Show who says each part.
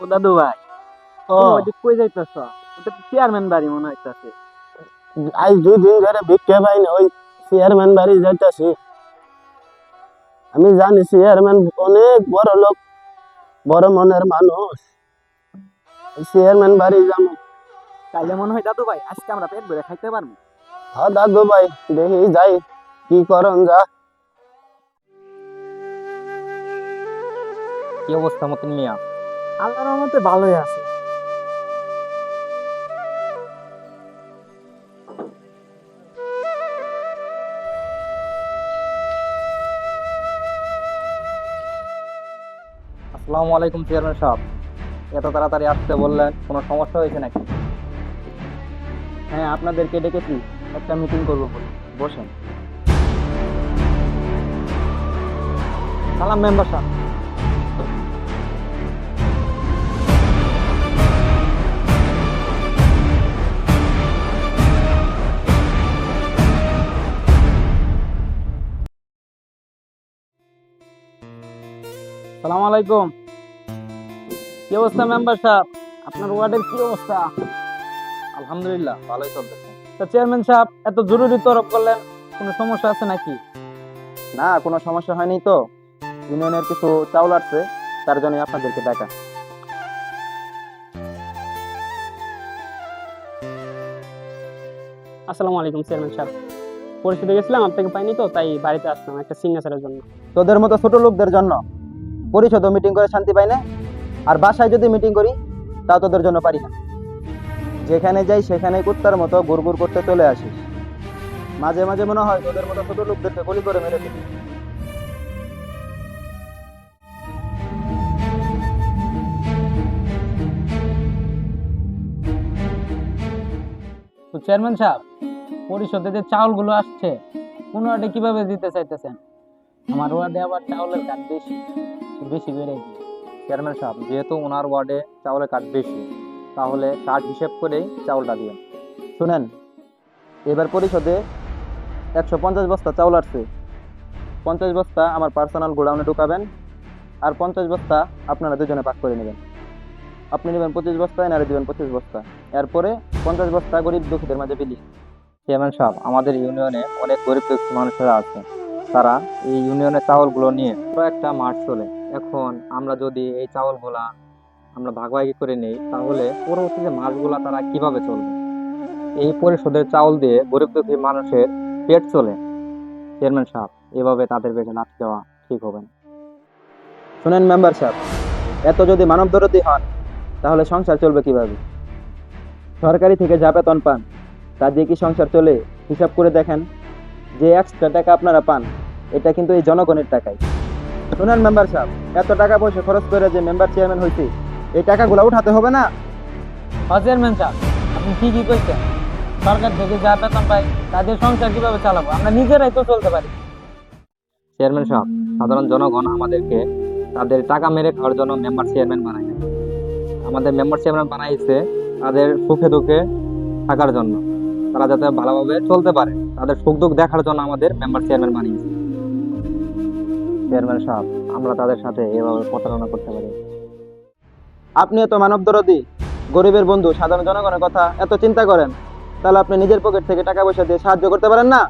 Speaker 1: ও দাদু ভাই।
Speaker 2: ও।
Speaker 1: কই যাইতেছ? ওটা তো চেয়ারম্যান বাড়ি মনে হইতাছে।
Speaker 2: আজ দুই দিন ধরে ভিক্ষে পাই না ওই চেয়ারম্যান বাড়ি যাইতাছি। আমি জানি চেয়ারম্যান অনেক বড় লোক বড় মনের মানুষ। চেয়ারম্যান বাড়ি যাব।
Speaker 1: তাইলে মনে হয় দাদু ভাই আজকে আমরা পেট ভরে খাইতে পারব।
Speaker 2: হ্যাঁ দাদু ভাই দেখি যাই কি করন যা।
Speaker 3: কি অবস্থা মতন মিয়া?
Speaker 1: আল্লাহর রহমতে ভালোই আছে।
Speaker 3: আসসালামু আলাইকুম চেয়ারম্যান সাহেব। এত তাড়াতাড়ি আসতে বললেন, কোনো সমস্যা হয়েছে নাকি?
Speaker 1: হ্যাঁ আপনাদেরকে ডেকেছি। একটা মিটিং করব বলে। বসেন। সালাম, মেম্বার সাহেব। সালাম আলাইকুম। কি অবস্থা মেম্বার সাহেব? আপনার ওয়ার্ডের কি অবস্থা?
Speaker 3: আলহামদুলিল্লাহ ভালোই চলতেছে।
Speaker 1: তা চেয়ারম্যান সাহেব এত জরুরি তরফ করলেন কোনো সমস্যা আছে নাকি?
Speaker 3: না কোনো সমস্যা হয়নি তো। ইউনিয়নের কিছু চাউল আসছে তার জন্য আপনাদেরকে ডাকা
Speaker 1: আসসালামু আলাইকুম চেয়ারম্যান সাহেব। পরিস্থিতি গেছিলাম আপনাকে পাইনি তো তাই বাড়িতে আসলাম একটা সিগনেচারের জন্য।
Speaker 3: তোদের মতো ছোট লোকদের জন্য পরিষদ মিটিং করে শান্তি পাই না। আর বাসায় যদি মিটিং করি তা তোদের জন্য পারি না। যেখানে যাই সেখানে কুত্তার মতো গুড় করতে চলে আসিস মাঝে মাঝে মনে হয় তোদের মতো ছোট লোকদেরকে গুলি করে মেরে দিবি
Speaker 1: চেয়ারম্যান সাহেব, পরিষদে যে চাউলগুলো আসছে কোন কীভাবে দিতে চাইতেছেন? আমার ওয়ার্ডে আবার চাউলের কাজ বেশি বেশি বেড়ে গিয়ে
Speaker 3: চেয়ারম্যান সাহেব, যেহেতু ওনার ওয়ার্ডে চাউলের কাঠ বেশি, তাহলে কাঠ হিসেব করেই চাউলটা দিবেন। শুনেন, এবার পরিষদে একশো পঞ্চাশ বস্তা চাউল আসছে। পঞ্চাশ বস্তা আমার পার্সোনাল গোডাউনে ঢুকাবেন আর পঞ্চাশ বস্তা আপনারা দুজনে পাক করে নেবেন। আপনি নেবেন পঁচিশ বস্তা, এনারে দেবেন পঁচিশ বস্তা। এরপরে পঞ্চাশ বস্তা গরিব দুঃখীদের মাঝে বিলি। চেয়ারম্যান সাহেব, আমাদের ইউনিয়নে অনেক গরিব দুঃখী মানুষেরা আছে। তারা এই ইউনিয়নের চাউলগুলো নিয়ে পুরো একটা মাঠ চলে। এখন আমরা যদি এই চাউলগুলা আমরা ভাগাভাগি করে নেই, তাহলে পরবর্তীতে মাসগুলা তারা কীভাবে চলবে? এই পরিষদের চাউল দিয়ে গরিব দুঃখী মানুষের পেট চলে, চেয়ারম্যান সাহেব। এভাবে তাদের পেটে লাথি দেওয়া ঠিক হবে না। শুনেন মেম্বার সাহেব, এত যদি মানব দরদি হন তাহলে সংসার চলবে কীভাবে? সরকারি থেকে যা বেতন পান তা দিয়ে কি সংসার চলে? হিসাব করে দেখেন। যে এক্সট্রা টাকা আপনারা পান এটা কিন্তু এই জনগণের টাকাই। শুনেন মেম্বার সাহেব এত টাকা পয়সা খরচ করে যে মেম্বার চেয়ারম্যান হয়েছে এই টাকাগুলো উঠাতে হবে না?
Speaker 1: চেয়ারম্যান সাহেব আপনি কি কি করছেন সরকার থেকে যা বেতন পাই তাদের সংসার কীভাবে চালাবো? আমরা নিজেরাই তো চলতে পারি।
Speaker 3: চেয়ারম্যান সাহেব সাধারণ জনগণ আমাদেরকে তাদের টাকা মেরে খাওয়ার জন্য মেম্বার চেয়ারম্যান বানায় আমাদের মেম্বার চেয়ারম্যান বানাইছে তাদের সুখে দুঃখে থাকার জন্য। তারা যাতে ভালোভাবে চলতে পারে। তাদের সুখ দুঃখ দেখার জন্য আমাদের মেম্বার চেয়ারম্যান বানিয়েছে চেয়ারম্যান সাহেব আমরা তাদের সাথে এভাবে প্রতারণা করতে পারি। আপনি এত মানব দরদি গরিবের বন্ধু সাধারণ জনগণের কথা এত চিন্তা করেন তাহলে আপনি নিজের পকেট থেকে টাকা পয়সা দিয়ে সাহায্য করতে পারেন না?